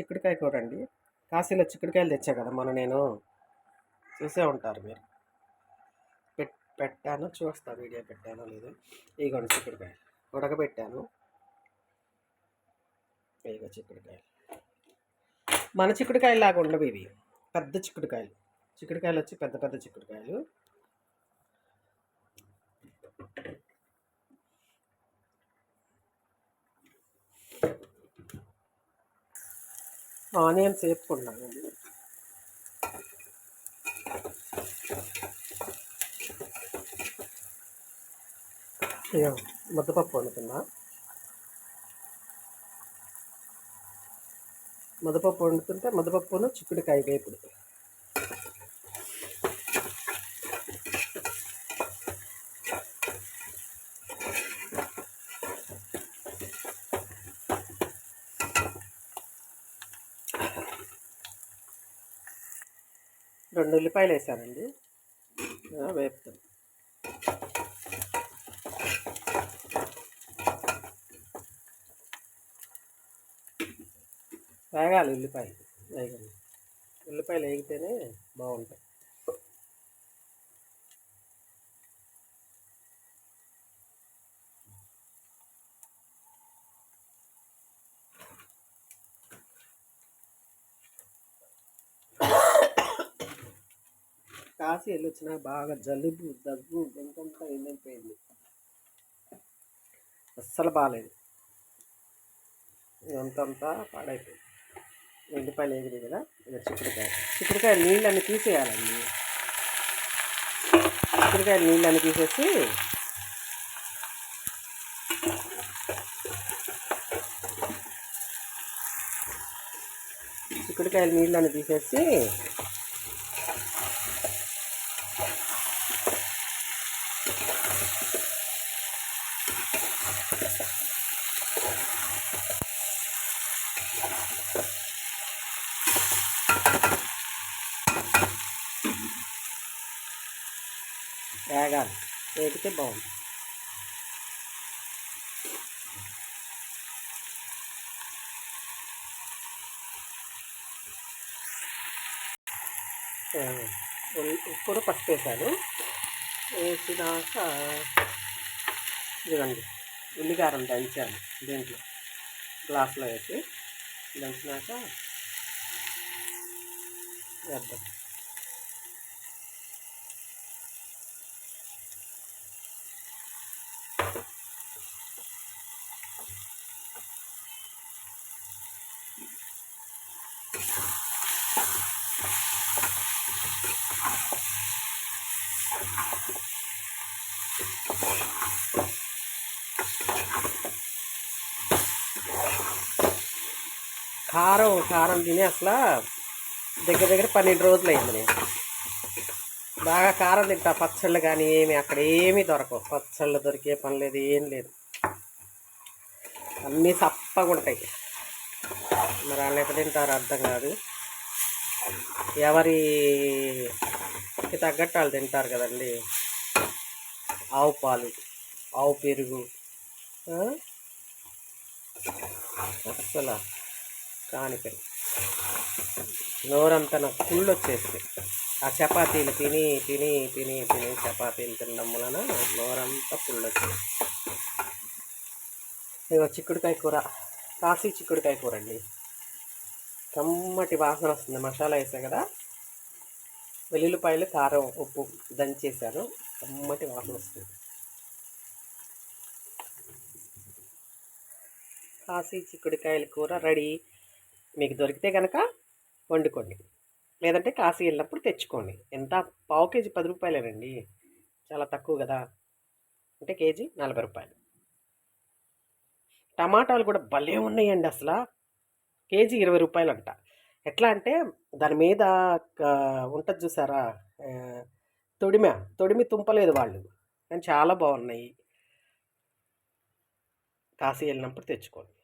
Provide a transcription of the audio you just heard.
చిక్కుడుకాయ కూర అండి. కాశీలో చిక్కుడుకాయలు తెచ్చా కదా మొన్న నేను. చూసే ఉంటారు మీరు. పెట్ పెట్టాను చూస్తా వీడియో పెట్టాను లేదు. ఇగోండి చిక్కుడుకాయ. ఉడకబెట్టాను. ఇగో చిక్కుడుకాయలు. మన చిక్కుడుకాయలు లాగా ఉండవు ఇవి. పెద్ద చిక్కుడుకాయలు. చిక్కుడుకాయలు వచ్చి పెద్ద పెద్ద చిక్కుడుకాయలు. ఆనియన్స్ వేపుకున్నానండి. ముద్దపప్పు వండుతున్నా. ముద్దపప్పు వండుతుంటే ముద్దపప్పును చిక్కుడుకాయ వేపుడు. రెండు ఉల్లిపాయలు వేసానండి. వేపుతాను వేగాలి ఉల్లిపాయలు వేగండి ఉల్లిపాయలు వేగితేనే బాగుంటాయి. కాశీ వెళ్ళొచ్చిన బాగా జలుబు దగ్గు గొంతంతా ఎండిపోయింది. అస్సలు బాగాలేదు గొంతంతా పాడైపోయింది. ఎండిపాయలు ఎగిరి కదా? ఇక చిక్కుడుకాయ. చిక్కుడుకాయ నీళ్ళని తీసేయాలండి. చిక్కుడుకాయ నీళ్ళని తీసేసి చిక్కుడుకాయల నీళ్ళని తీసేసి వేగాలి వేగితే బాగుంది ఇప్పుడు పసుపు వేసాను. వేసినాక ఇదిగండి ఉల్లిగారం దంచాను దీంట్లో. గ్లాస్లో వేసి దంచినాక వేద్దాం. కారం కారం తిని అసలు దగ్గర దగ్గర పన్నెండు రోజులు అయింది నేను. బాగా కారం తింటా. పచ్చళ్ళు కానీ ఏమి అక్కడ ఏమీ దొరకవు. పచ్చళ్ళు దొరికే పని లేదు ఏం లేదు. అన్నీ తప్పగా ఉంటాయి. మరి వాళ్ళు ఎక్కడ తింటారు అర్థం కాదు. ఎవరికి తగ్గట్టు వాళ్ళు తింటారు కదండి. ఆవు పాలు ఆవు పెరుగు అసలు కానిపై నోరంతా నాకు కుళ్ళు వచ్చేసి ఆ చపాతీలు తిని తిని తిని తిని చపాతీలు తినడం వలన నోరంతా ఫుల్ వచ్చేసి ఇగో చిక్కుడుకాయ కూర. కాశీ చిక్కుడుకాయ కూర అండి. కమ్మటి వాసన వస్తుంది. మసాలా వేసా కదా. వెల్లుల్లిపాయలు కారం ఉప్పు దంచేసాను. కమ్మటి వాసన వస్తుంది. కాశీ చిక్కుడుకాయల కూర రెడీ. మీకు దొరికితే కనుక వండుకోండి. లేదంటే కాశీ వెళ్ళినప్పుడు తెచ్చుకోండి. ఎంత? పావు కేజీ పది రూపాయలేనండి. చాలా తక్కువ కదా. అంటే కేజీ నలభై రూపాయలు. టమాటాలు కూడా భలే ఉన్నాయండి అసలు. కేజీ ఇరవై రూపాయలు అంట ఎట్లా అంటే దాని మీద ఉంటుంది చూసారా? తొడిమ తొడిమి తుంపలేదు వాళ్ళు. కానీ చాలా బాగున్నాయి. కాశీ వెళ్ళినప్పుడు తెచ్చుకోండి.